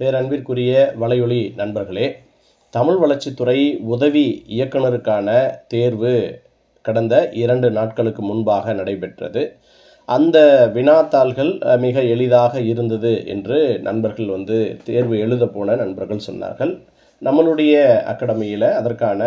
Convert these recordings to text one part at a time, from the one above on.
பேரன்பிற்குரிய வலையொலி நண்பர்களே தமிழ் வளர்ச்சித்துறை உதவி இயக்குனருக்கான தேர்வு கடந்த இரண்டு நாட்களுக்கு முன்பாக நடைபெற்றது. அந்த வினாத்தாள்கள் மிக எளிதாக இருந்தது என்று நண்பர்கள் வந்து தேர்வு எழுத போன நண்பர்கள் சொன்னார்கள். நம்மளுடைய அகாடமியில் அதற்கான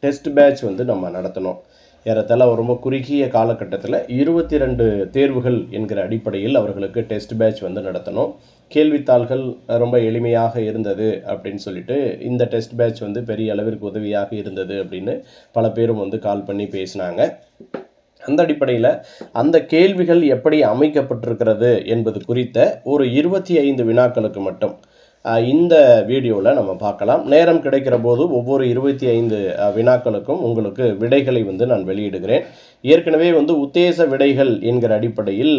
டெஸ்ட் பேட்ச் வந்து நம்ம நடத்தினோம் ஏறத்தாழ ரொம்ப குறுகிய காலகட்டத்தில் இருபத்தி ரெண்டு தேர்வுகள் என்கிற அடிப்படையில் அவர்களுக்கு டெஸ்ட் பேட்ச் வந்து நடத்தணும். கேள்வித்தாள்கள் ரொம்ப எளிமையாக இருந்தது அப்படின்னு சொல்லிட்டு இந்த டெஸ்ட் பேட்ச் வந்து பெரிய அளவிற்கு உதவியாக இருந்தது அப்படின்னு பல பேரும் வந்து கால் பண்ணி பேசினாங்க. அந்த அடிப்படையில் அந்த கேள்விகள் எப்படி அமைக்கப்பட்டிருக்கிறது என்பது குறித்த ஒரு இருபத்தி ஐந்து வினாக்களுக்கு மட்டும் இந்த வீடியோவில் நம்ம பார்க்கலாம். நேரம் கிடைக்கிற போது ஒவ்வொரு இருபத்தி ஐந்து வினாக்களுக்கும் உங்களுக்கு விடைகளை வந்து நான் வெளியிடுகிறேன். ஏற்கனவே வந்து உத்தேச விடைகள் என்கிற அடிப்படையில்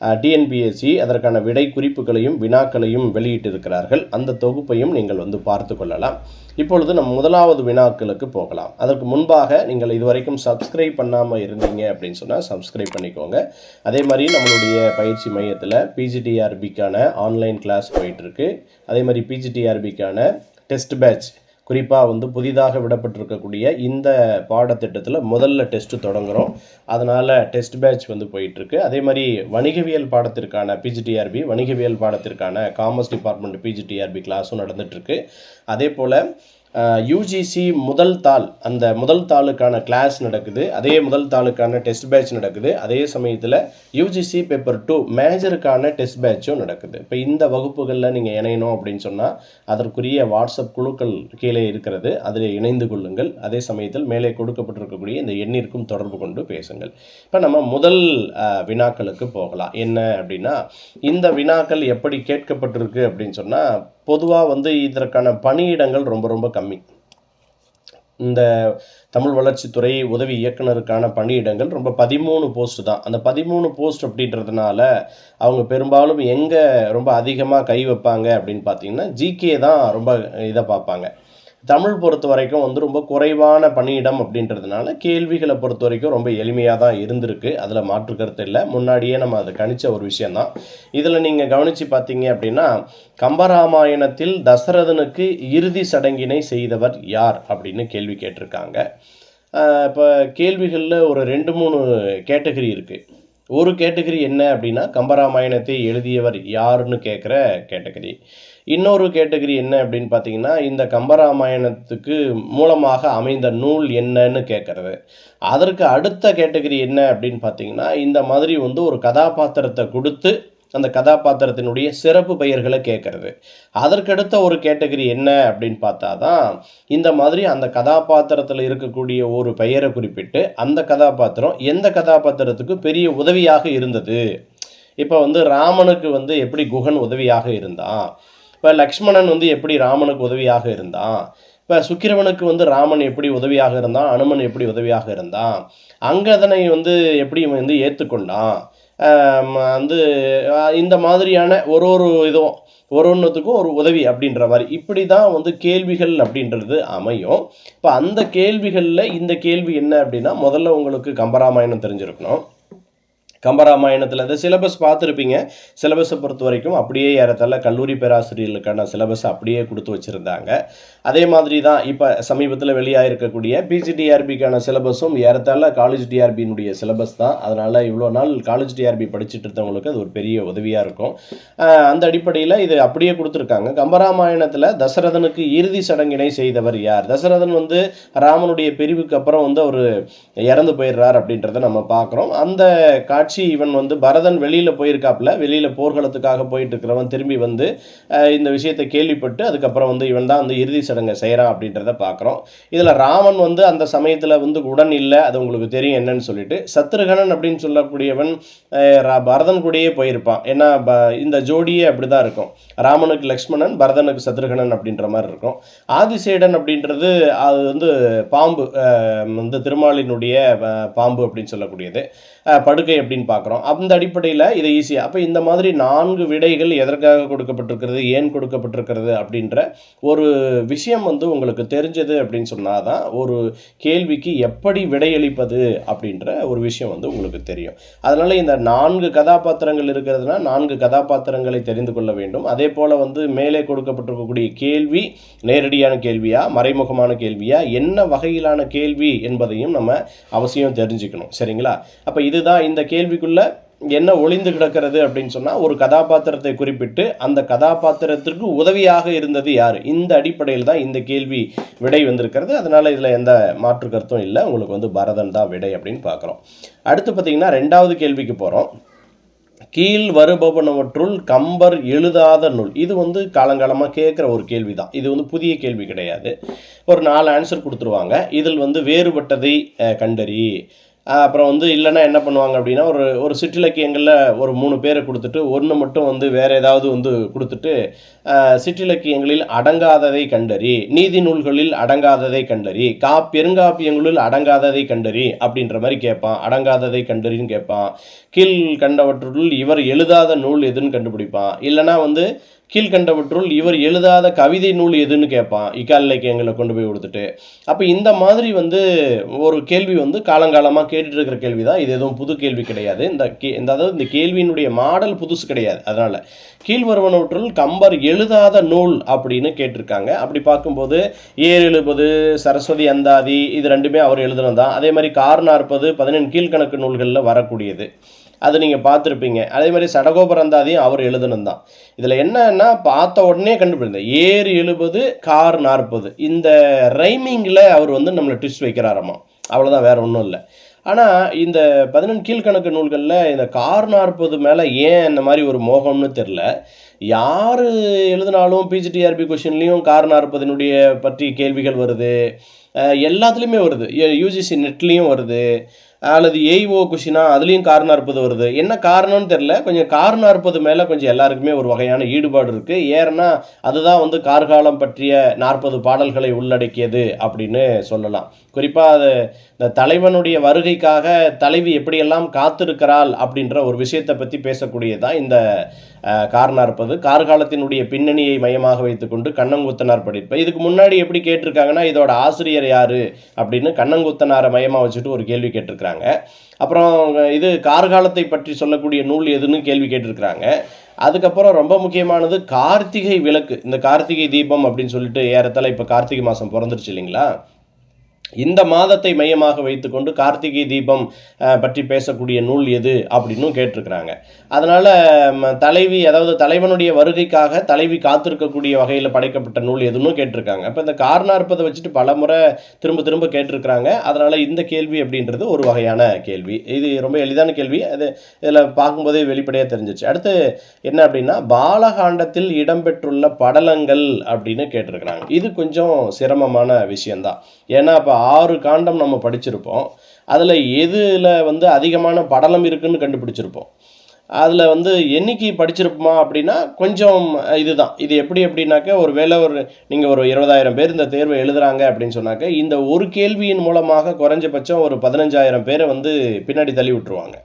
டிஎன்பிஎஸ்சி அதற்கான விடை குறிப்புகளையும் வினாக்களையும் வெளியிட்டிருக்கிறார்கள். அந்த தொகுப்பையும் நீங்கள் வந்து பார்த்து கொள்ளலாம். இப்பொழுது நம் முதலாவது வினாக்களுக்கு போகலாம். அதற்கு முன்பாக நீங்கள் இதுவரைக்கும் சப்ஸ்கிரைப் பண்ணாமல் இருந்தீங்க அப்படின்னு சொன்னால் சப்ஸ்கிரைப் பண்ணிக்கோங்க. அதே மாதிரி நம்மளுடைய பயிற்சி மையத்தில் பிஜிடிஆர்பிக்கான ஆன்லைன் கிளாஸ் போயிட்டுருக்கு. அதே மாதிரி பிஜிடிஆர்பிக்கான டெஸ்ட் பேட்ச் குறிப்பாக வந்து புதிதாக விடப்பட்டிருக்கக்கூடிய இந்த பாடத்திட்டத்தில் முதல்ல டெஸ்ட்டு தொடங்குகிறோம் அதனால் டெஸ்ட் பேட்ச் வந்து போயிட்டுருக்கு. அதே மாதிரி வணிகவியல் பாடத்திற்கான பிஜிடிஆர்பி வணிகவியல் பாடத்திற்கான காமர்ஸ் டிபார்ட்மெண்ட் பிஜிடிஆர்பி கிளாஸும் நடந்துகிட்ருக்கு அதே போல் யூஜிசி முதல் தாள் அந்த முதல் தாளுக்கான கிளாஸ் நடக்குது. அதே முதல் தாளுக்கான டெஸ்ட் பேட்ச் நடக்குது. அதே சமயத்தில் யூஜிசி பேப்பர் டூ மேஜருக்கான டெஸ்ட் பேட்சும் நடக்குது. இப்போ இந்த வகுப்புகளில் நீங்கள் இணையணும் அப்படின்னு சொன்னால் அதற்குரிய வாட்ஸ்அப் குழுக்கள் கீழே இருக்கிறது. அதில் இணைந்து கொள்ளுங்கள். அதே சமயத்தில் மேலே கொடுக்கப்பட்டிருக்கக்கூடிய இந்த எண்ணிற்கும் தொடர்பு கொண்டு பேசுங்கள். இப்போ நம்ம முதல் வினாக்களுக்கு போகலாம். என்ன அப்படின்னா இந்த வினாக்கள் எப்படி கேட்கப்பட்டிருக்கு அப்படின்னு சொன்னால் பொதுவாக வந்து இதற்கான பணியிடங்கள் ரொம்ப ரொம்ப கம்மி. இந்த தமிழ் வளர்ச்சித்துறை உதவி இயக்குனருக்கான பணியிடங்கள் ரொம்ப பதிமூணு போஸ்ட் தான். அந்த பதிமூணு போஸ்ட் அப்படின்றதுனால அவங்க பெரும்பாலும் எங்கே ரொம்ப அதிகமாக கை வைப்பாங்க அப்படின்னு பார்த்தீங்கன்னா ஜிகே தான் ரொம்ப இதை பார்ப்பாங்க. தமிழ் பொறுத்த வரைக்கும் வந்து ரொம்ப குறைவான பணியிடம் அப்படின்றதுனால கேள்விகளை பொறுத்த வரைக்கும் ரொம்ப எளிமையாக தான் இருந்திருக்கு. அதில் மாற்று கருத்து இல்லை. முன்னாடியே நம்ம அதை கணிச்ச ஒரு விஷயந்தான் இதில் நீங்கள் கவனித்து பார்த்தீங்க அப்படின்னா கம்பராமாயணத்தில் தசரதனுக்கு இறுதி சடங்கினை செய்தவர் யார் அப்படின்னு கேள்வி கேட்டிருக்காங்க. இப்போ கேள்விகளில் ஒரு ரெண்டு மூணு கேட்டகரி இருக்குது ஒரு கேட்டகரி என்ன அப்படின்னா கம்பராமாயணத்தை எழுதியவர் யாருன்னு கேட்குற கேட்டகரி. இன்னொரு கேட்டகரி என்ன அப்படின்னு பார்த்தீங்கன்னா இந்த கம்பராமாயணத்துக்கு மூலமாக அமைந்த நூல் என்னன்னு கேட்குறது. அதற்கு அடுத்த கேட்டகரி என்ன அப்படின்னு பார்த்தீங்கன்னா இந்த மாதிரி வந்து ஒரு கதாபாத்திரத்தை கொடுத்து அந்த கதாபாத்திரத்தினுடைய சிறப்பு பெயர்களை கேட்கறது. அதற்கடுத்த ஒரு கேட்டகரி என்ன அப்படின்னு பார்த்தா தான் இந்த மாதிரி அந்த கதாபாத்திரத்தில் இருக்கக்கூடிய ஒரு பெயரை குறிப்பிட்டு அந்த கதாபாத்திரம் எந்த கதாபாத்திரத்துக்கு பெரிய உதவியாக இருந்தது? இப்போ வந்து ராமனுக்கு வந்து எப்படி குகன் உதவியாக இருந்தான்? இப்போ லக்ஷ்மணன் வந்து எப்படி ராமனுக்கு உதவியாக இருந்தான்? இப்போ சுக்கிரவனுக்கு வந்து ராமன் எப்படி உதவியாக இருந்தான்? அனுமன் எப்படி உதவியாக இருந்தான்? அங்கதனை வந்து எப்படி வந்து ஏற்றுக்கொண்டான் வந்து இந்த மாதிரியான ஒரு ஒரு இதுவும் ஒரு ஒன்றுத்துக்கும் ஒரு உதவி அப்படின்ற மாதிரி. இப்படி தான் வந்து கேள்விகள் அப்படின்றது அமையும். இப்போ அந்த கேள்விகளில் இந்த கேள்வி என்ன அப்படின்னா முதல்ல உங்களுக்கு கம்பராமாயணம் தெரிஞ்சிருக்கணும். கம்பராமாயணத்தில் இந்த சிலபஸ் பார்த்துருப்பீங்க. சிலபஸை பொறுத்த வரைக்கும் அப்படியே ஏறத்தாழ கல்லூரி பேராசிரியர்களுக்கான சிலபஸ் அப்படியே கொடுத்து வச்சுருந்தாங்க. அதே மாதிரி தான் இப்போ சமீபத்தில் வெளியாகிருக்கக்கூடிய பிஜிடிஆர்பிக்கான சிலபஸும் ஏறத்தாழ காலேஜ் டிஆர்பியினுடைய சிலபஸ் தான். அதனால் இவ்வளோ நாள் காலேஜ் டிஆர்பி படிச்சுட்டு இருந்தவங்களுக்கு அது ஒரு பெரிய உதவியாக இருக்கும். அந்த அடிப்படையில் இது அப்படியே கொடுத்துருக்காங்க. கம்பராமாயணத்தில் தசரதனுக்கு இறுதி சடங்கினை செய்தவர் யார்? தசரதன் வந்து ராமனுடைய பிரிவுக்கு அப்புறம் வந்து அவர் இறந்து போயிடுறார் அப்படின்றத நம்ம பார்க்குறோம். அந்த காட்சி இவன் வந்து பரதன் வெளியில் போயிருக்காப்புல வெளியில் போர்க்களத்துக்காக போயிட்டு இருக்கிறவன் திரும்பி வந்து இந்த விஷயத்தை கேள்விப்பட்டு அதுக்கப்புறம் வந்து இவன் தான் வந்து இறுதி சடங்கை செய்கிறான் அப்படின்றத பார்க்குறோம் இதில் ராமன் வந்து அந்த சமயத்தில் வந்து உடன் இல்லை அது உங்களுக்கு தெரியும் என்னன்னு சொல்லிட்டு சத்ருகணன் அப்படின்னு சொல்லக்கூடியவன் பரதன் கூடயே போயிருப்பான். ஏன்னா ப- இந்த ஜோடியே அப்படி தான் இருக்கும். ராமனுக்கு லக்ஷ்மணன் பரதனுக்கு சத்ருகணன் அப்படின்ற மாதிரி இருக்கும். ஆதிசேடன் அப்படின்றது அது வந்து பாம்பு வந்து திருமாலினுடைய பாம்பு அப்படின்னு சொல்லக்கூடியது. படுக்கை அப்படின்னு அப்படின்னு பார்க்குறோம். அந்த அடிப்படையில் இதை ஈஸியாக அப்போ இந்த மாதிரி நான்கு விடைகள் எதற்காக கொடுக்கப்பட்டிருக்கிறது ஏன் கொடுக்கப்பட்டிருக்கிறது அப்படின்ற ஒரு விஷயம் வந்து உங்களுக்கு தெரிஞ்சது அப்படின்னு சொன்னால் தான் ஒரு கேள்விக்கு எப்படி விடையளிப்பது அப்படின்ற ஒரு விஷயம் வந்து உங்களுக்கு தெரியும். அதனால் இந்த நான்கு கதாபாத்திரங்கள் இருக்கிறதுனா நான்கு கதாபாத்திரங்களை தெரிந்து கொள்ள வேண்டும். அதே போல் வந்து மேலே கொடுக்கப்பட்டிருக்கக்கூடிய கேள்வி நேரடியான கேள்வியா மறைமுகமான கேள்வியா என்ன வகையிலான கேள்வி என்பதையும் நம்ம அவசியம் தெரிஞ்சுக்கணும். சரிங்களா? அப்போ இதுதான் இந்த கேள்வி கேள்விக்குள்ள என்ன ஒளிந்து கிடக்கிறது அப்படின்னு சொன்னால் ஒரு கதாபாத்திரத்தை குறிப்பிட்டு அந்த கதாபாத்திரத்திற்கு உதவியாக இருந்தது யார்? இந்த அடிப்படையில் தான் இந்த கேள்வி விடை வந்திருக்கிறது. அதனால் இதில் எந்த மாற்று கருத்தும் இல்லை. உங்களுக்கு வந்து பரதன் தான் விடை அப்படின்னு பார்க்குறோம். அடுத்து பார்த்தீங்கன்னா ரெண்டாவது கேள்விக்கு போகிறோம் கீழ் வருபவனவற்றுள் கம்பர் எழுதாத நூல். இது வந்து காலங்காலமாக கேட்குற ஒரு கேள்வி தான் இது வந்து புதிய கேள்வி கிடையாது. ஒரு நாலு ஆன்சர் கொடுத்துருவாங்க. இதில் வந்து வேறுபட்டதை அஹ், கண்டறி. அப்புறம் வந்து இல்லைன்னா என்ன பண்ணுவாங்க அப்படின்னா ஒரு ஒரு சிற்றிலக்கியங்களில் ஒரு மூணு பேரை கொடுத்துட்டு ஒன்று மட்டும் வந்து வேற ஏதாவது வந்து கொடுத்துட்டு சிற்றிலக்கியங்களில் அடங்காததை கண்டறி நீதி நூல்களில் அடங்காததை கண்டறி கா பெருங்காப்பியங்களில் அடங்காததை கண்டறி அப்படின்ற மாதிரி கேட்பான். அடங்காததை கண்டறின்னு கேட்பான். கீழ் கண்டவற்றுள் இவர் எழுதாத நூல் எதுன்னு கண்டுபிடிப்பான். இல்லைன்னா வந்து கீழ்கண்டவற்றுள் இவர் எழுதாத கவிதை நூல் எதுன்னு கேட்பான். இக்கால் இலக்கியங்களை கொண்டு போய் கொடுத்துட்டு. அப்போ இந்த மாதிரி வந்து ஒரு கேள்வி வந்து காலங்காலமாக கேட்டுட்டு இருக்கிற கேள்வி தான் இது எதுவும் புது கேள்வி கிடையாது. இந்த கே இந்த அதாவது இந்த கேள்வியினுடைய மாடல் புதுசு கிடையாது. அதனால் கீழ்வருவனவற்றுள் கம்பர் எழுதாத நூல் அப்படின்னு கேட்டிருக்காங்க. அப்படி பார்க்கும்போது ஏர் எழுபது சரஸ்வதி அந்தாதி இது ரெண்டுமே அவர் எழுதுனது தான் அதே மாதிரி கார் நாற்பது பதினெண் கீழ்கணக்கு நூல்களில் வரக்கூடியது. அது நீங்கள் பார்த்துருப்பீங்க. அதே மாதிரி சடகோபரந்தாதையும் அவர் எழுதுனது தான் இதில் என்னன்னா பார்த்த உடனே கண்டுபிடிந்தேன் ஏர் எழுபது கார் நாற்பது. இந்த ரைமிங்கில் அவர் வந்து நம்மளை ட்விஸ்ட் வைக்கிறாராமா. அவ்வளோதான் வேற ஒன்றும் இல்லை. ஆனால் இந்த பதினெண் கீழ்கணக்கு நூல்களில் இந்த கார் நாற்பது மேலே ஏன் இந்த மாதிரி ஒரு மோகம்னு தெரில யார் எழுதினாலும் பிஜிடிஆர்பி கொஷின்லேயும் கார் நாற்பதினுடைய பற்றி கேள்விகள் வருது. எல்லாத்துலேயுமே வருது. யூஜிசி நெட்லேயும் வருது. அல்லது ஏய்ஓ கொஷினா அதுலேயும் காரணம் நாற்பது வருது. என்ன காரணம்னு தெரில கொஞ்சம் காரணம் நாற்பது மேலே கொஞ்சம் எல்லாருக்குமே ஒரு வகையான ஈடுபாடு இருக்குது ஏன்னா அதுதான் வந்து கார்காலம் பற்றிய நாற்பது பாடல்களை உள்ளடக்கியது அப்படின்னு சொல்லலாம். குறிப்பாக அது இந்த தலைவனுடைய வருகைக்காக தலைவி எப்படியெல்லாம் காத்திருக்கிறாள் அப்படின்ற ஒரு விஷயத்தை பற்றி பேசக்கூடியதான் இந்த காரணம் கார் கார்காலத்தினுடைய பின்னணியை மையமாக வைத்துக்கொண்டு கண்ணங்குத்தனார் படிப்பு. இதுக்கு முன்னாடி எப்படி கேட்டிருக்காங்கன்னா இதோட ஆசிரியர் யார் அப்படின்னு கண்ணங்குத்தனாரை மையமாக வச்சுட்டு ஒரு கேள்வி கேட்டிருக்கிறாங்க. அப்புறம் இது கார்காலத்தை பற்றி சொல்லக்கூடிய நூல் எதுன்னு கேள்வி கேட்டிருக்கிறாங்க. அதுக்கப்புறம் ரொம்ப முக்கியமானது கார்த்திகை விளக்கு. இந்த கார்த்திகை தீபம் அப்படின்னு சொல்லிட்டு ஏறத்தால் இப்போ கார்த்திகை மாதம் பிறந்துருச்சு இல்லைங்களா? இந்த மாதத்தை மையமாக வைத்துக்கொண்டு கார்த்திகை தீபம் பற்றி பேசக்கூடிய நூல் எது அப்படின்னும் கேட்டிருக்கிறாங்க. அதனால் தலைவி அதாவது தலைவனுடைய வருகைக்காக தலைவி காத்திருக்கக்கூடிய வகையில் படைக்கப்பட்ட நூல் எதுன்னு கேட்டிருக்காங்க. அப்போ இந்த கார்னார்ப்பதை வச்சுட்டு பல முறை திரும்ப திரும்ப கேட்டிருக்கிறாங்க. அதனால் இந்த கேள்வி அப்படின்றது ஒரு வகையான கேள்வி. இது ரொம்ப எளிதான கேள்வி. அது இதில் பார்க்கும்போதே வெளிப்படையாக தெரிஞ்சிச்சு. அடுத்து என்ன அப்படின்னா பாலகாண்டத்தில் இடம்பெற்றுள்ள படலங்கள் அப்படின்னு கேட்டிருக்கிறாங்க. இது கொஞ்சம் சிரமமான விஷயம்தான். ஏன்னா இப்போ ஆறு காண்டம் நம்ம படிச்சிருப்போம். அதில் எதில் வந்து அதிகமான படலம் இருக்குன்னு கண்டுபிடிச்சிருப்போம். அதில் வந்து என்னைக்கு படிச்சிருப்போமா அப்படின்னா கொஞ்சம் இதுதான். இது எப்படி எப்படின்னாக்க ஒரு வேளை ஒரு நீங்கள் ஒரு இருபதாயிரம் பேர் இந்த தேர்வை எழுதுறாங்க அப்படின்னு சொன்னாக்க இந்த ஒரு கேள்வியின் மூலமாக குறைஞ்சபட்சம் ஒரு பதினஞ்சாயிரம் பேரை வந்து பின்னாடி தள்ளி விட்டுருவாங்க.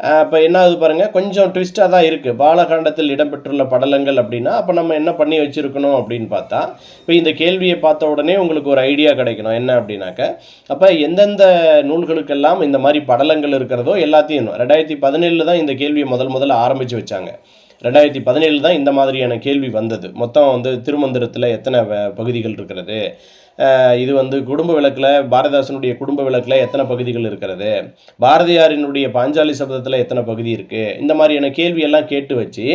இப்போ என்ன ஆகுது பாருங்கள் கொஞ்சம் ட்விஸ்ட்டாக தான் இருக்குது பாலகாண்டத்தில் இடம்பெற்றுள்ள படலங்கள் அப்படின்னா அப்போ நம்ம என்ன பண்ணி வச்சுருக்கணும் அப்படின்னு பார்த்தா இப்போ இந்த கேள்வியை பார்த்த உடனே உங்களுக்கு ஒரு ஐடியா கிடைக்கணும். என்ன அப்படின்னாக்க அப்போ எந்தெந்த நூல்களுக்கெல்லாம் இந்த மாதிரி படலங்கள் இருக்கிறதோ எல்லாத்தையும் ரெண்டாயிரத்தி பதினேழில் தான் இந்த கேள்வியை முதல் முதல்ல ஆரம்பித்து வச்சாங்க. ரெண்டாயிரத்தி பதினேழு தான் இந்த மாதிரியான கேள்வி வந்தது. மொத்தம் வந்து திருமந்திரத்தில் எத்தனை வ- பகுதிகள் இருக்கிறது? இது வந்து குடும்ப விளக்கில் பாரதிதாசனுடைய குடும்ப விளக்கில் எத்தனை பகுதிகள் இருக்கிறது? பாரதியாரினுடைய பாஞ்சாலி சபதத்தில் எத்தனை பகுதி இருக்குது இந்த மாதிரியான கேள்வியெல்லாம் கேட்டு வச்சு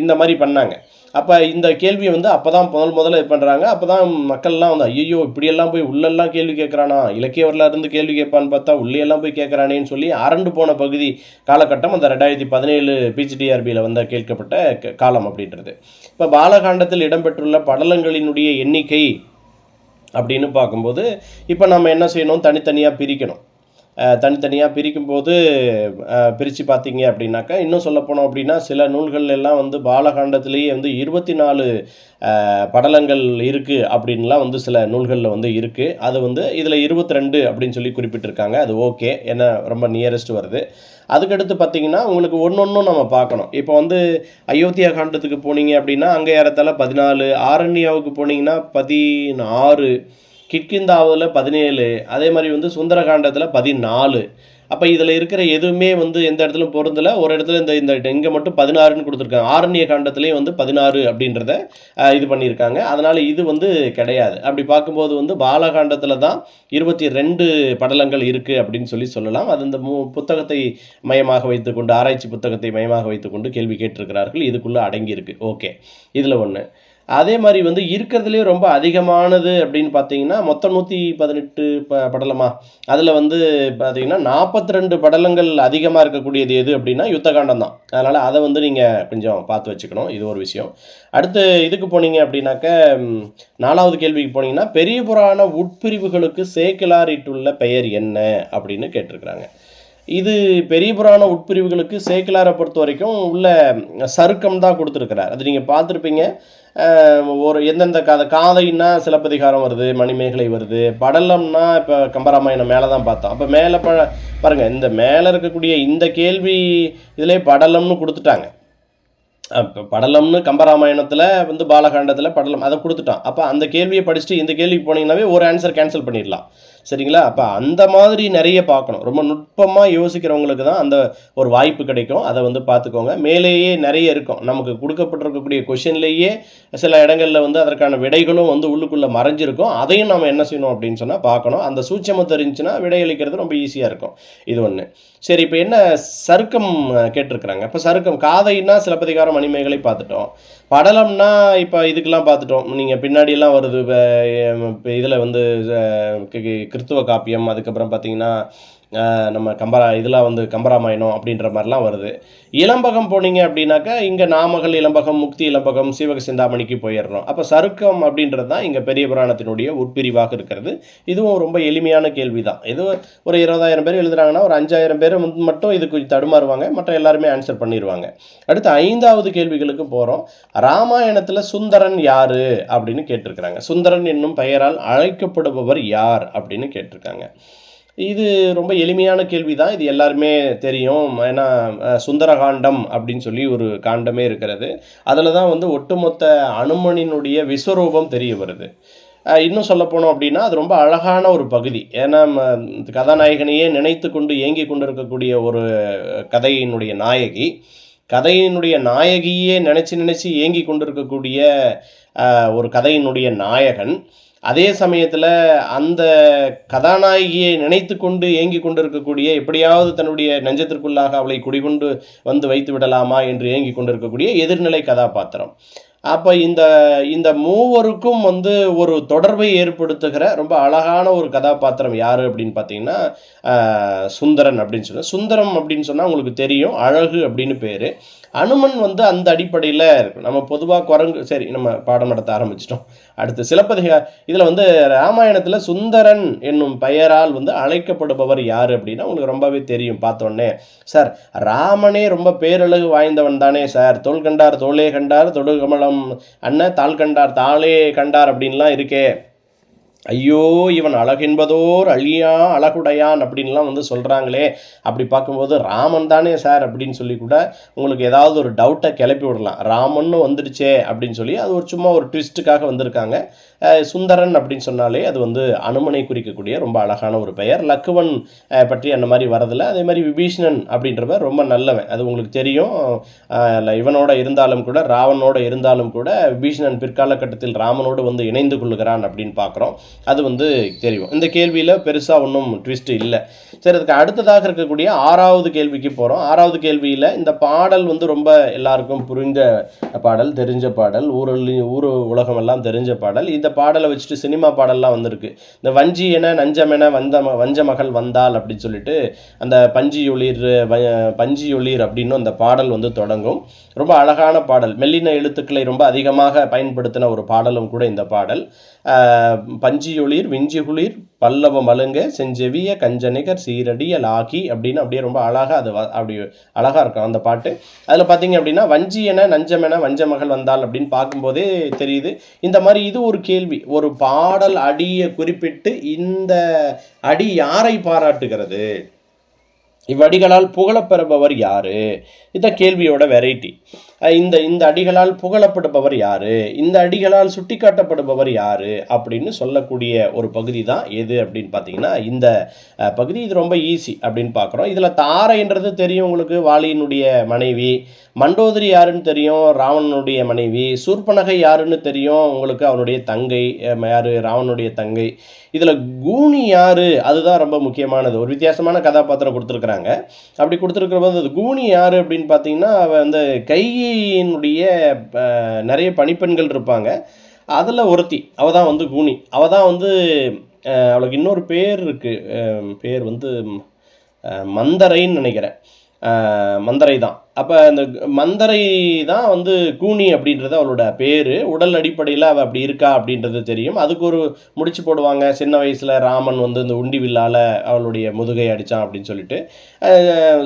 இந்த மாதிரி பண்ணாங்க. அப்போ இந்த கேள்வியை வந்து அப்போ தான் முதல் முதல்ல இது பண்ணுறாங்க அப்போ தான் மக்கள்லாம் வந்து ஐயோ இப்படியெல்லாம் போய் உள்ளெல்லாம் கேள்வி கேட்குறானா இலக்கிய வரலாறுந்து கேள்வி கேட்பான்னு பார்த்தா உள்ளேயெல்லாம் போய் கேட்குறானேன்னு சொல்லி அரண்டு போன பகுதி காலகட்டம் அந்த ரெண்டாயிரத்தி பதினேழு பிஜிடிஆர்பியில் வந்த கேட்கப்பட்ட காலம் அப்படின்றது. இப்போ பாலகாண்டத்தில் இடம்பெற்றுள்ள படலங்களினுடைய எண்ணிக்கை அப்படின்னு பார்க்கும்போது இப்போ நம்ம என்ன செய்யணும்? தனித்தனியாக பிரிக்கணும். தனித்தனியாக பிரிக்கும்போது பிரித்து பார்த்தீங்க அப்படின்னாக்கா இன்னும் சொல்லப்போனோம் அப்படின்னா சில நூல்கள் எல்லாம் வந்து பாலகாண்டத்திலேயே வந்து இருபத்தி நாலு படலங்கள் இருக்குது அப்படின்லாம் வந்து சில நூல்களில் வந்து இருக்குது அது வந்து இதில் இருபத்தி ரெண்டு அப்படின்னு சொல்லி குறிப்பிட்டிருக்காங்க. அது ஓகே. ஏன்னா ரொம்ப நியரஸ்ட் வருது. அதுக்கடுத்து பார்த்தீங்கன்னா உங்களுக்கு ஒன்று ஒன்றும் நம்ம பார்க்கணும். இப்போ வந்து அயோத்தியா காண்டத்துக்கு போனீங்க அப்படின்னா அங்கே ஏறத்தால பதினாலு ஆரண்யாவுக்கு போனீங்கன்னா பதினாறு கிட்கிந்தாவில் பதினேழு அதே மாதிரி வந்து சுந்தரகாண்டத்தில் பதினாலு. அப்போ இதில் இருக்கிற எதுவுமே வந்து எந்த இடத்துலையும் பொருந்தலை. ஒரு இடத்துல இந்த இந்த இங்கே மட்டும் பதினாறுன்னு கொடுத்துருக்காங்க. ஆரண்ய காண்டத்துலேயும் வந்து பதினாறு அப்படின்றத இது பண்ணியிருக்காங்க. அதனால் இது வந்து கிடையாது. அப்படி பார்க்கும்போது வந்து பாலகாண்டத்தில் தான் இருபத்தி ரெண்டு படலங்கள் இருக்குது அப்படின்னு சொல்லி சொல்லலாம். அது இந்த மு புத்தகத்தை மையமாக வைத்துக்கொண்டு ஆராய்ச்சி புத்தகத்தை மையமாக வைத்துக்கொண்டு கேள்வி கேட்டிருக்கிறார்கள். இதுக்குள்ளே அடங்கியிருக்கு. ஓகே. இதில் ஒன்று அதே மாதிரி வந்து இருக்கிறதுலே ரொம்ப அதிகமானது அப்படின்னு பார்த்தீங்கன்னா மொத்தம் நூற்றி பதினெட்டு ப படலமா? அதில் வந்து பார்த்தீங்கன்னா நாற்பத்தி ரெண்டு படலங்கள் அதிகமாக இருக்கக்கூடியது எது அப்படின்னா யுத்தகாண்டம் தான். அதனால் அதை வந்து நீங்கள் கொஞ்சம் பார்த்து வச்சுக்கணும். இது ஒரு விஷயம். அடுத்து இதுக்கு போனீங்க அப்படின்னாக்க நாலாவது கேள்விக்கு போனீங்கன்னா பெரிய புராண உட்பிரிவுகளுக்கு சேக்கிலாரிட்டுள்ள பெயர் என்ன அப்படின்னு கேட்டிருக்கிறாங்க. இது பெரிய புராண உட்பிரிவுகளுக்கு சேக்கிலாரை பொறுத்த வரைக்கும் உள்ள சருக்கம் தான் கொடுத்துருக்கிறார். அது நீங்கள் பார்த்துருப்பீங்க. ஒரு எந்தெந்த கதை காதைன்னா சிலப்பதிகாரம் வருது மணிமேகலை வருது படலம்னா இப்போ கம்பராமாயணம் மேலே தான் பார்த்தோம். அப்போ மேலே ப பாருங்கள் இந்த மேலே இருக்கக்கூடிய இந்த கேள்வி இதிலே படலம்னு கொடுத்துட்டாங்க. இப்போ படலம்னு கம்பராமாயணத்தில் வந்து பாலகாண்டத்தில் படலம் அதை கொடுத்துட்டான். அப்போ அந்த கேள்வியை படிச்சுட்டு இந்த கேள்விக்கு போனீங்கன்னாவே ஒரு ஆன்சர் கேன்சல் பண்ணிடலாம். சரிங்களா? அப்போ அந்த மாதிரி நிறைய பார்க்கணும். ரொம்ப நுட்பமாக யோசிக்கிறவங்களுக்கு தான் அந்த ஒரு வாய்ப்பு கிடைக்கும். அதை வந்து பார்த்துக்கோங்க. மேலேயே நிறைய இருக்கும். நமக்கு கொடுக்கப்பட்டிருக்கக்கூடிய கொஷின்லேயே சில இடங்களில் வந்து அதற்கான விடைகளும் வந்து உள்ளுக்குள்ளே மறைஞ்சிருக்கும். அதையும் நம்ம என்ன செய்யணும் அப்படின்னு சொன்னால் பார்க்கணும். அந்த சூட்சமம் தெரிஞ்சுன்னா விடையளிக்கிறது ரொம்ப ஈஸியாக இருக்கும். இது ஒன்று சரி இப்போ என்ன சருக்கம் கேட்டிருக்கிறாங்க. இப்போ சருக்கம் காதைன்னா சிலப்பதிகாரம் மணிமேகலை பார்த்துட்டோம். படலம்னா இப்போ இதுக்கெல்லாம் பார்த்துட்டோம். நீங்கள் பின்னாடியெல்லாம் வருது இப்போ இதில் வந்து கிறித்துவ காப்பியம் அதுக்கப்புறம் பார்த்தீங்கன்னா நம்ம கம்பரா இதெல்லாம் வந்து கம்பராமாயணம் அப்படின்ற மாதிரிலாம் வருது. இளம்பகம் போனீங்க அப்படின்னாக்கா இங்கே நாமகள் இளம்பகம் முக்தி இளம்பகம் சிவக சிந்தாமணிக்கு போயிடுறோம். அப்போ சருக்கம் அப்படின்றது தான் இங்கே பெரிய புராணத்தினுடைய உட்பிரிவாக இருக்கிறது. இதுவும் ரொம்ப எளிமையான கேள்வி தான் இது ஒரு இருபதாயிரம் பேர் எழுதுறாங்கன்னா ஒரு அஞ்சாயிரம் பேர் மட்டும் இதுக்கு தடுமாறுவாங்க. மற்ற எல்லாருமே ஆன்சர் பண்ணிடுவாங்க அடுத்து ஐந்தாவது கேள்விகளுக்கு போகிறோம் ராமாயணத்தில் சுந்தரன் யார் அப்படின்னு கேட்டிருக்கிறாங்க. சுந்தரன் என்னும் பெயரால் அழைக்கப்படுபவர் யார் அப்படின்னு கேட்டிருக்காங்க. இது ரொம்ப எளிமையான கேள்வி தான் இது எல்லாருமே தெரியும். ஏன்னா சுந்தரகாண்டம் அப்படின்னு சொல்லி ஒரு காண்டமே இருக்கிறது. அதில் தான் வந்து ஒட்டுமொத்த அனுமனினுடைய விஸ்வரூபம் தெரிய வருது. இன்னும் சொல்ல போனோம் அப்படின்னா அது ரொம்ப அழகான ஒரு பகுதி. ஏன்னா கதாநாயகனையே நினைத்து கொண்டு ஏங்கி கொண்டு இருக்கக்கூடிய ஒரு கதையினுடைய நாயகி கதையினுடைய நாயகியே நினச்சி நினச்சி இயங்கி கொண்டிருக்கக்கூடிய ஒரு கதையினுடைய நாயகன் அதே சமயத்தில் அந்த கதாநாயகியை நினைத்து கொண்டு ஏங்கி கொண்டிருக்கக்கூடிய எப்படியாவது தன்னுடைய நெஞ்சத்திற்குள்ளாக அவளை குடிகொண்டு வந்து வைத்து விடலாமா என்று ஏங்கி கொண்டிருக்கக்கூடிய எதிர்நிலை கதாபாத்திரம். அப்போ இந்த இந்த மூவருக்கும் வந்து ஒரு தொடர்பை ஏற்படுத்துகிற ரொம்ப அழகான ஒரு கதாபாத்திரம் யார் அப்படின்னு பார்த்தீங்கன்னா சுந்தரன் அப்படின்னு சொன்னால் சுந்தரம் அப்படின்னு சொன்னால் உங்களுக்கு தெரியும் அழகு அப்படின்னு பேர். அனுமன் வந்து அந்த அடிப்படையில் இருக்கும் நம்ம பொதுவாக குரங்கு சரி நம்ம பாடம் நடத்த ஆரம்பிச்சிட்டோம். அடுத்து சிலப்பதிகா இதில் வந்து ராமாயணத்தில் சுந்தரன் என்னும் பெயரால் வந்து அழைக்கப்படுபவர் யார் அப்படின்னா உங்களுக்கு ரொம்பவே தெரியும். பார்த்தோன்னே சார் ராமனே ரொம்ப பேரழகு வாய்ந்தவன் தானே சார். தோல் கண்டார் தோலே கண்டார் தொடுகமலம் அண்ணன் தாள் கண்டார் தாளே கண்டார் அப்படின்லாம் இருக்கே. ஐயோ இவன் அழகென்பதோர் அழியா அழகுடையான் அப்படின்லாம் வந்து சொல்கிறாங்களே அப்படி பார்க்கும்போது ராமன் தானே சார்? அப்படின்னு சொல்லி கூட உங்களுக்கு ஏதாவது ஒரு டவுட்டை கிளப்பி விடலாம். ராமன்னு வந்துடுச்சே அப்படின்னு சொல்லி அது ஒரு சும்மா ஒரு ட்விஸ்ட்டுக்காக வந்திருக்காங்க. சுந்தரன் அப்படின்னு சொன்னாலே அது வந்து அனுமனை குறிக்கக்கூடிய ரொம்ப அழகான ஒரு பெயர். லக்குவன் பற்றி அந்த மாதிரி வரதில்லை. அதே மாதிரி விபீஷணன் அப்படின்றவர் ரொம்ப நல்லவன். அது உங்களுக்கு தெரியும். இவனோட இருந்தாலும் கூட ராவனோட இருந்தாலும் கூட விபீஷணன் பிற்காலகட்டத்தில் ராமனோடு வந்து இணைந்து கொள்கிறான் அப்படின்னு பார்க்குறோம். அது வந்து தெரியும். இந்த கேள்வியில் பெருசாக ஒன்றும் ட்விஸ்ட் இல்லை. சரி அதுக்கு அடுத்ததாக இருக்கக்கூடிய ஆறாவது கேள்விக்கு போகிறோம் ஆறாவது கேள்வியில் இந்த பாடல் வந்து ரொம்ப எல்லாருக்கும் புரிந்த பாடல் தெரிஞ்ச பாடல் ஊரில் ஊர் உலகமெல்லாம் தெரிஞ்ச பாடல். இந்த பாடலை வச்சுட்டு சினிமா பாடல்லாம் வந்திருக்கு. இந்த வஞ்சி என நஞ்சம் என வந்த வஞ்ச மகள் வந்தால் அப்படின்னு சொல்லிட்டு அந்த பஞ்சியொளிர் பஞ்சியொளிர் அப்படின்னு அந்த பாடல் வந்து தொடங்கும். ரொம்ப அழகான பாடல். மெல்லின எழுத்துக்களை ரொம்ப அதிகமாக பயன்படுத்தின ஒரு பாடலும் கூட இந்த பாடல். பஞ்சியொளிர் விஞ்சி விஞ்சிகுளிர் பல்லவ மலுங்க செஞ்செவிய கஞ்சனிகர் சீரடியல் ஆகி அப்படின்னு அப்படியே ரொம்ப அழகாக அது அப்படி அழகாக இருக்கும் அந்த பாட்டு. அதில் பார்த்தீங்க அப்படின்னா வஞ்சியன நஞ்சமென வஞ்சமகள் வந்தாள் அப்படின்னு பார்க்கும்போதே தெரியுது. இந்த மாதிரி இது ஒரு கேள்வி. ஒரு பாடல் அடியை குறிப்பிட்டு இந்த அடி யாரை பாராட்டுகிறது? இவ்வடிகளால் புகழப்பெறுபவர் யாரு? இதான் கேள்வியோட வெரைட்டி இந்த இந்த அடிகளால் புகழப்படுபவர் யாரு? இந்த அடிகளால் சுட்டிக்காட்டப்படுபவர் யாரு? அப்படின்னு சொல்லக்கூடிய ஒரு பகுதி தான் எது அப்படின்னு பார்த்தீங்கன்னா இந்த பகுதி இது ரொம்ப ஈஸி அப்படின்னு பார்க்குறோம். இதில் தாரைன்றது தெரியும் உங்களுக்கு வாலியினுடைய மனைவி மண்டோதரி யாருன்னு தெரியும் ராவணனுடைய மனைவி. சூர்பனகை யாருன்னு தெரியும் உங்களுக்கு அவனுடைய தங்கை யார்? யாரு தங்கை. இதில் கூனி யாரு? அதுதான் ரொம்ப முக்கியமானது. ஒரு வித்தியாசமான கதாபாத்திரம் கொடுத்துருக்குறாங்க. அப்படி கொடுத்துருக்கிற போது அது கூனி யாரு அப்படின்னு பார்த்தீங்கன்னா அவள் வந்து கையினுடைய நிறைய பணிப்பெண்கள் இருப்பாங்க. அதில் ஒருத்தி. அவள் தான் வந்து கூனி. அவள் தான் வந்து அவளுக்கு இன்னொரு பேர் இருக்குது பேர் வந்து மந்தரைன்னு நினைக்கிறேன். மந்தரை தான் அப்போ அந்த மந்தரை தான் வந்து கூனி அப்படின்றது அவளோட பேர். உடல் அடிப்படையில் அவள் அப்படி இருக்கா அப்படின்றது தெரியும். அதுக்கு ஒரு முடிச்சு போடுவாங்க. சின்ன வயசில் ராமன் வந்து இந்த உண்டி வில்லால அவளுடைய முதுகை அடித்தான் அப்படின்னு சொல்லிட்டு.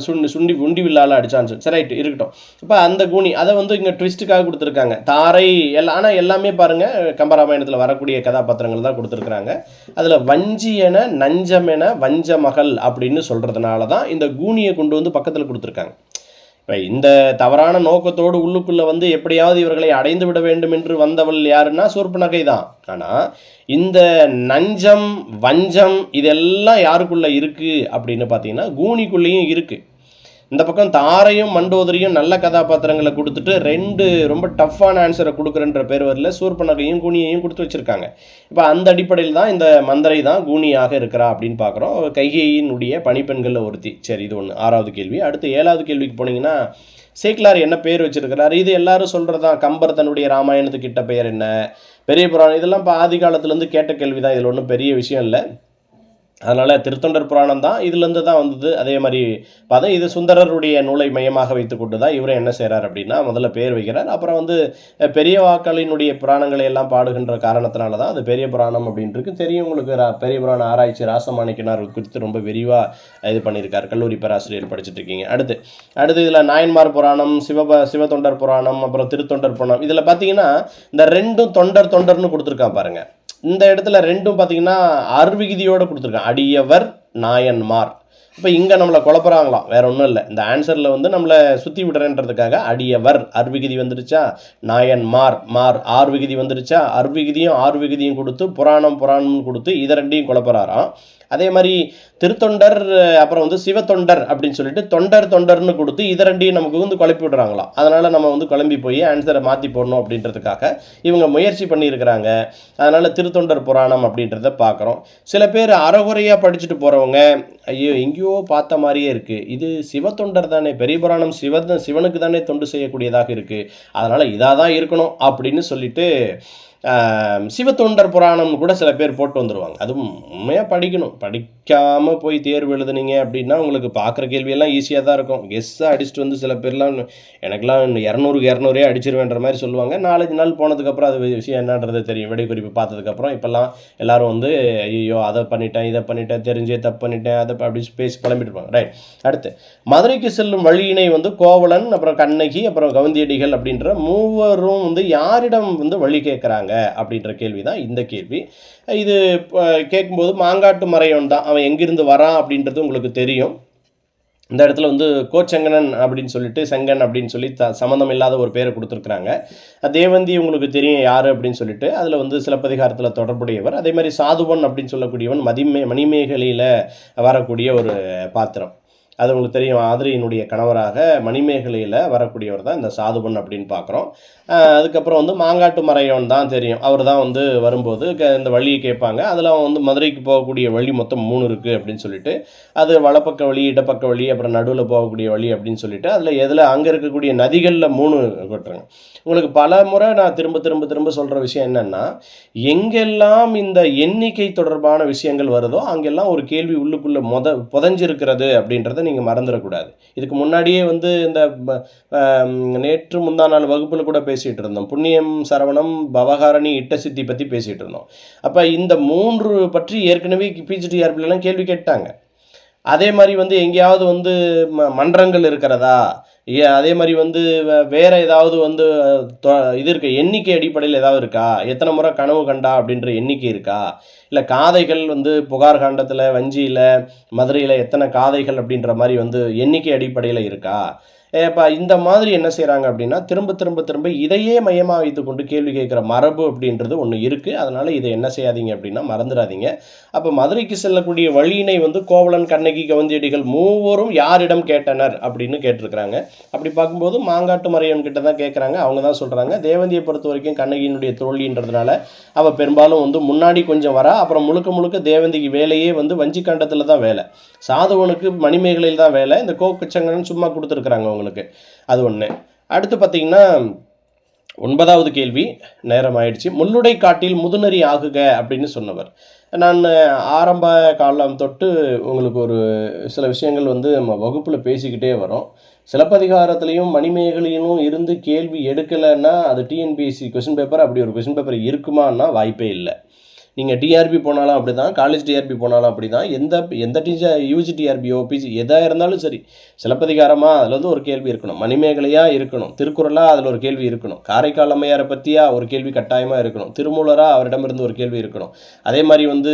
சுண்டி சுண்டி உண்டி வில்லால அடிச்சான்னு சொல்லி. சரி இருக்கட்டும். இப்போ அந்த கூனி அதை வந்து இங்கே ட்விஸ்ட்டுக்காக கொடுத்துருக்காங்க. தாரை எல்லாம் ஆனால் எல்லாமே பாருங்கள் கம்பராமாயணத்தில் வரக்கூடிய கதாபாத்திரங்கள் தான் கொடுத்துருக்குறாங்க. அதில் வஞ்சியன நஞ்சமென வஞ்ச மகள் அப்படின்னு சொல்கிறதுனால தான் இந்த கூனியை கொண்டு வந்து பக்கத்தில் கொடுத்துருக்காங்க. இப்போ இந்த தவறான நோக்கத்தோடு உள்ளுக்குள்ளே வந்து எப்படியாவது இவர்களை அடைந்து விட வேண்டும் என்று வந்தவள் யாருன்னா சூர்பனகை தான். ஆனால் இந்த நஞ்சம் வஞ்சம் இதெல்லாம் யாருக்குள்ளே இருக்குது அப்படின்னு பார்த்தீங்கன்னா கூனிக்குள்ளேயும் இருக்குது இந்த பக்கம் தாரையும் மண்டோதரியும் நல்ல கதாபாத்திரங்களை கொடுத்துட்டு ரெண்டு ரொம்ப டஃப்பான ஆன்சரை கொடுக்குறன்ற பேர் வரல சூர்பனகையும் கூனியையும் கொடுத்து வச்சிருக்காங்க. இப்போ அந்த அடிப்படையில் தான் இந்த மந்தரை தான் கூனியாக இருக்கிறா அப்படின்னு பார்க்குறோம் கைகேயினுடைய பணிப்பெண்களில் ஒருத்தி. சரி இது ஒன்று ஆறாவது கேள்வி. அடுத்து ஏழாவது கேள்விக்கு போனீங்கன்னா சேக்கிலார் என்ன பேர் வச்சிருக்கிறார்? இது எல்லாரும் சொல்கிறதான் கம்பர் தன்னுடைய ராமாயணத்துக்கிட்ட பெயர் என்ன? பெரிய புராணம். இதெல்லாம் இப்போ ஆதி காலத்துலேருந்து கேட்ட கேள்வி தான் இதில் ஒன்றும் பெரிய விஷயம் இல்லை. அதனால் திருத்தொண்டர் புராணம் தான் இதுலேருந்து தான் வந்தது. அதே மாதிரி பார்த்தா இது சுந்தரருடைய நூலை மையமாக வைத்துக்கொண்டு தான் இவரும் என்ன செய்கிறார் அப்படின்னா முதல்ல பேர் வைக்கிறார். அப்புறம் வந்து பெரிய வாக்களினுடைய புராணங்களை எல்லாம் பாடுகின்ற காரணத்தினால தான் அது பெரிய புராணம் அப்படின்ட்டு தெரியும் உங்களுக்கு ரா- பெரிய புராண ஆராய்ச்சி ராசமாணிக்கனார் குறித்து ரொம்ப விரிவாக இது பண்ணியிருக்கார். கல்லூரி பேராசிரியர் படிச்சுட்டு இருக்கீங்க. அடுத்து அடுத்து இதில் நாயன்மார் புராணம் சிவப சிவத்தொண்டர் புராணம் அப்புறம் திருத்தொண்டர் புராணம். இதில் பார்த்தீங்கன்னா இந்த ரெண்டும் தொண்டர் தொண்டர்னு கொடுத்துருக்கான் பாருங்கள் இந்த இடத்துல ரெண்டும் பார்த்தீங்கன்னா அருவிகுதியோடு கொடுத்துருக்கான் அடியவர் நாயன்மார். இப்போ இங்கே நம்மளை குழப்புறாங்களாம் வேற ஒன்றும் இல்லை. இந்த ஆன்சரில் வந்து நம்மளை சுற்றி விடுறேன்றதுக்காக அடியவர் அர்விகுதி வந்துருச்சா? நாயன் மார் மார் ஆர் விகுதி வந்துருச்சா? அர்விகுதியும் ஆர் விகுதியும் கொடுத்து புராணம் புராணம்னு கொடுத்து இதை ரெண்டையும் குழப்பறாராம். அதே மாதிரி திருத்தொண்டர் அப்புறம் வந்து சிவத்தொண்டர் அப்படின்னு சொல்லிட்டு தொண்டர் தொண்டர்னு கொடுத்து இதை ரெண்டையும் நமக்கு வந்து குழப்பி விடுறாங்களாம். அதனால் நம்ம வந்து குழம்பி போய் ஆன்சரை மாற்றி போடணும் அப்படின்றதுக்காக இவங்க முயற்சி பண்ணியிருக்கிறாங்க. அதனால் திருத்தொண்டர் புராணம் அப்படின்றத பார்க்குறோம். சில பேர் அறகுறையாக படிச்சுட்டு போகிறவங்க ஐயோ எங்கேயோ பார்த்த மாதிரியே இருக்குது இது சிவத்தொண்டர் தானே பெரிய புராணம் சிவ சிவனுக்கு தானே தொண்டு செய்யக்கூடியதாக இருக்குது அதனால் இதாக தான் இருக்கணும் அப்படின்னு சொல்லிட்டு சிவத்தொண்டர் புராணம் கூட சில பேர் போட்டு வந்துடுவாங்க அதுவும் உண்மையாக படிக்கணும். படிக்காமல் போய் தேர்வு எழுதுனீங்க அப்படின்னா உங்களுக்கு பார்க்குற கேள்வியெல்லாம் ஈஸியாக தான் இருக்கும். கெஸ்ஸாக அடிச்சுட்டு வந்து சில பேர்லாம் எனக்கெல்லாம் இரநூறுக்கு இரநூறே அடிச்சிருவேன்ற மாதிரி சொல்லுவாங்க. நாலஞ்சு நாள் போனதுக்கப்புறம் அது விஷயம் என்னன்றது தெரியும். வெடிக்குறிப்பு பார்த்ததுக்கப்புறம் இப்போல்லாம் எல்லோரும் வந்து ஐயோ அதை பண்ணிட்டேன் இதை பண்ணிட்டேன் தெரிஞ்சே தப்பு பண்ணிட்டேன் அதை அப்படி பேசி புலம்பிட்டு இருப்பாங்க. ரைட் அடுத்து மதுரைக்கு செல்லும் வழியினை வந்து கோவலன் அப்புறம் கண்ணகி அப்புறம் கவுந்தியடிகள் அப்படின்ற மூவரும் வந்து யாரிடம் வந்து வழி கேட்குறாங்க? அப்படின்ற கேள்வி தான் இந்த கேள்வி. இது கேட்கும்போது மாங்காட்டு மறையோன் தான். அவன் எங்கிருந்து வரான் அப்படின்றது உங்களுக்கு தெரியும். இந்த இடத்துல வந்து கோச்செங்கனன் அப்படின்னு சொல்லிட்டு செங்கன் அப்படின்னு சொல்லி த சம்மந்தம் இல்லாத ஒரு பேரை கொடுத்துருக்குறாங்க. தேவந்தி உங்களுக்கு தெரியும் யார் அப்படின்னு சொல்லிட்டு அதில் வந்து சிலப்பதிகாரத்தில் தொடர்புடையவர். அதே மாதிரி சாதுவன் அப்படின்னு சொல்லக்கூடியவன் மதிமே மணிமேகலையில் வரக்கூடிய ஒரு பாத்திரம். அது உங்களுக்கு தெரியும் ஆதிரியினுடைய கணவராக மணிமேகலையில் வரக்கூடியவர் தான் இந்த சாதுபன் அப்படின்னு பார்க்குறோம். அதுக்கப்புறம் வந்து மாங்காட்டு மறையவன் தான் தெரியும். அவர் தான் வந்து வரும்போது க- இந்த வழியை கேட்பாங்க. அதில் அவன் வந்து மதுரைக்கு போகக்கூடிய வழி மொத்தம் மூணு இருக்குது அப்படின்னு சொல்லிட்டு அது வலப்பக்க வழி இடப்பக்க வழி அப்புறம் நடுவில் போகக்கூடிய வழி அப்படின்னு சொல்லிட்டு அதில் எதில் அங்கே இருக்கக்கூடிய நதிகளில் மூணு கொட்டுறாங்க. உங்களுக்கு பல முறை நான் திரும்ப திரும்ப திரும்ப சொல்கிற விஷயம் என்னென்னா எங்கெல்லாம் இந்த எண்ணிக்கை தொடர்பான விஷயங்கள் வருதோ அங்கெல்லாம் ஒரு கேள்வி உள்ளுக்குள்ளே மொத புதஞ்சிருக்கிறது அப்படின்றது அப்படின்றத நீங்கள் மறந்துடக்கூடாது. இதுக்கு முன்னாடியே வந்து இந்த நேற்று முந்தா நாள் வகுப்பில் கூட பேசிகிட்டு இருந்தோம். புண்ணியம் சரவணம் பவகாரணி இட்ட சித்தி பற்றி பேசிகிட்டு இருந்தோம். அப்போ இந்த மூன்று பற்றி ஏற்கனவே பிஜிடிஆர்பிலாம் கேள்வி கேட்டாங்க. அதே மாதிரி வந்து எங்கேயாவது வந்து ம மன்றங்கள் இருக்கிறதா? அதே மாதிரி வந்து வே- வேற ஏதாவது வந்து தொ- இது இருக்கு? எண்ணிக்கை அடிப்படையில் ஏதாவது இருக்கா? எத்தனை முறை கனவு கண்டா அப்படின்ற எண்ணிக்கை இருக்கா? இல்லை காதைகள் வந்து புகார் காண்டத்தில் வஞ்சியில் மதுரையில் எத்தனை காதைகள் அப்படின்ற மாதிரி வந்து எண்ணிக்கை அடிப்படையில் இருக்கா? இப்போ இந்த மாதிரி என்ன செய்கிறாங்க அப்படின்னா திரும்ப திரும்ப திரும்ப இதையே மையமாக வைத்துக்கொண்டு கேள்வி கேட்குற மரபு அப்படின்றது ஒன்று இருக்குது அதனால் இதை என்ன செய்யாதீங்க அப்படின்னா மறந்துடாதீங்க. அப்போ மதுரைக்கு செல்லக்கூடிய வழியினை வந்து கோவலன் கண்ணகி கவந்தியடிகள் மூவரும் யாரிடம் கேட்டனர் அப்படின்னு கேட்டிருக்கிறாங்க. அப்படி பார்க்கும்போது மாங்காட்டு மறையன் கிட்ட தான் கேட்குறாங்க. அவங்க தான் சொல்கிறாங்க தேவந்தியை பொறுத்த வரைக்கும் கண்ணகியினுடைய தோல்வின்றதுனால அவள் பெரும்பாலும் வந்து முன்னாடி கொஞ்சம் வரா. அப்புறம் முழுக்க முழுக்க தேவந்திக்கு வேலையே வந்து வஞ்சிக்கண்டத்தில் தான் வேலை. சாதுவனுக்கு மணிமேகலையில் தான் வேலை. இந்த கோக்கச்சங்கன்னு சும்மா கொடுத்துருக்குறாங்க அவங்க உங்களுக்கு அது ஒன்று அடுத்து பார்த்தீங்கன்னா ஒன்பதாவது கேள்வி நேரம் ஆயிடுச்சு. முள்ளுடை காட்டில் முதுநரி ஆகுக அப்படின்னு சொன்னவர். நான் ஆரம்ப காலம் தொட்டு உங்களுக்கு ஒரு சில விஷயங்கள் வந்து நம்ம வகுப்பில் பேசிக்கிட்டே வரோம். சிலப்பதிகாரத்துலேயும் மணிமேகலையிலும் இருந்து கேள்வி எடுக்கலைன்னா அது டிஎன்பிஎஸ்சி கொஸ்டின் பேப்பர் அப்படி ஒரு கொஸ்டின் பேப்பர் இருக்குமான்னா வாய்ப்பே இல்லை. நீங்கள் டிஆர்பி போனாலும் அப்படி தான் காலேஜ் டிஆர்பி போனாலும் அப்படி தான் எந்த எந்த டீச்சர் யூஜி டிஆர்பியோ பிஜி எதாக இருந்தாலும் சரி சிலப்பதிகாரமாக அதில் வந்து ஒரு கேள்வி இருக்கணும். மணிமேகலையாக இருக்கணும். திருக்குறளாக அதில் ஒரு கேள்வி இருக்கணும். காரைக்கால் அம்மையாரை பற்றியா ஒரு கேள்வி கட்டாயமாக இருக்கணும். திருமூலராக அவரிடமிருந்து ஒரு கேள்வி இருக்கணும். அதே மாதிரி வந்து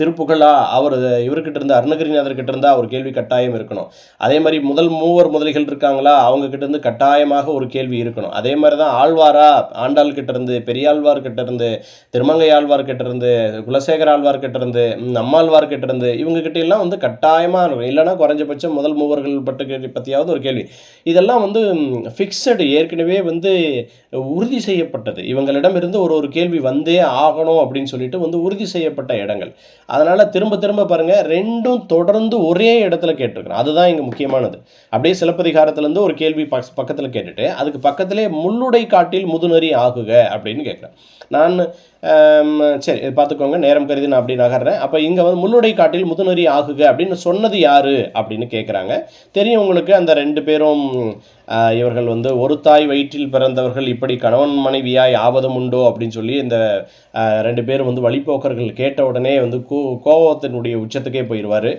திருப்புகழாக திருப்புகழா அவர் இவர்கிட்ட இருந்து அருணகிரிநாதர்கிட்ட இருந்தால் ஒரு கேள்வி கட்டாயம் இருக்கணும். அதே மாதிரி முதல் மூவர் முதலிகள் இருக்காங்களா அவங்கக்கிட்ட இருந்து கட்டாயமாக ஒரு கேள்வி இருக்கணும். அதே மாதிரி தான் ஆழ்வாரா ஆண்டாள் கிட்ட இருந்து பெரியாழ்வார் கிட்ட இருந்து திருமங்கை ஆழ்வார் கிட்ட இருந்து குலசேகர ஆழ்வார்கிட்ட இருந்து நம்மாழ்வார்கிட்ட இருந்து இவங்க கிட்ட எல்லாம் வந்து கட்டாயமா இருக்கும் இல்லைன்னா குறைஞ்சபட்சம் முதல் மூவர்கள் பட்டு பற்றியாவது ஒரு கேள்வி. இதெல்லாம் வந்து ஃபிக்ஸடு ஏற்கனவே வந்து உறுதி செய்யப்பட்டது. இவங்களிடமிருந்து ஒரு ஒரு கேள்வி வந்தே ஆகணும் அப்படின்னு சொல்லிட்டு வந்து உறுதி செய்யப்பட்ட இடங்கள். அதனால் திரும்ப திரும்ப பாருங்கள் ரெண்டும் தொடர்ந்து ஒரே இடத்துல கேட்டிருக்கிறோம். அதுதான் இங்கே முக்கியமானது. அப்படியே சிலப்பதிகாரத்திலேருந்து ஒரு கேள்வி பக் பக்கத்தில் கேட்டுட்டு அதுக்கு பக்கத்திலே முள்ளுடை காட்டில் முதுநரி ஆகுக அப்படின்னு கேட்குறேன். நான் சரி பார்த்துக்கோங்க. நேரம் கருதி நான் அப்படி நகர்றேன். அப்போ இங்கே வந்து முள்ளுடை காட்டில் முதுநரி ஆகுக அப்படின்னு சொன்னது யாரு அப்படின்னு கேட்குறாங்க தெரியும் உங்களுக்கு அந்த ரெண்டு பேரும் இவர்கள் வந்து ஒரு தாய் வயிற்றில் பிறந்தவர்கள் இப்படி கணவன் மனைவியாய் ஆவதும் உண்டோ அப்படின்னு சொல்லி இந்த ரெண்டு பேரும் வந்து வழிப்போக்கர்கள் கேட்ட உடனே வந்து கோ கோபத்தினுடைய உச்சத்துக்கே போயிடுவார்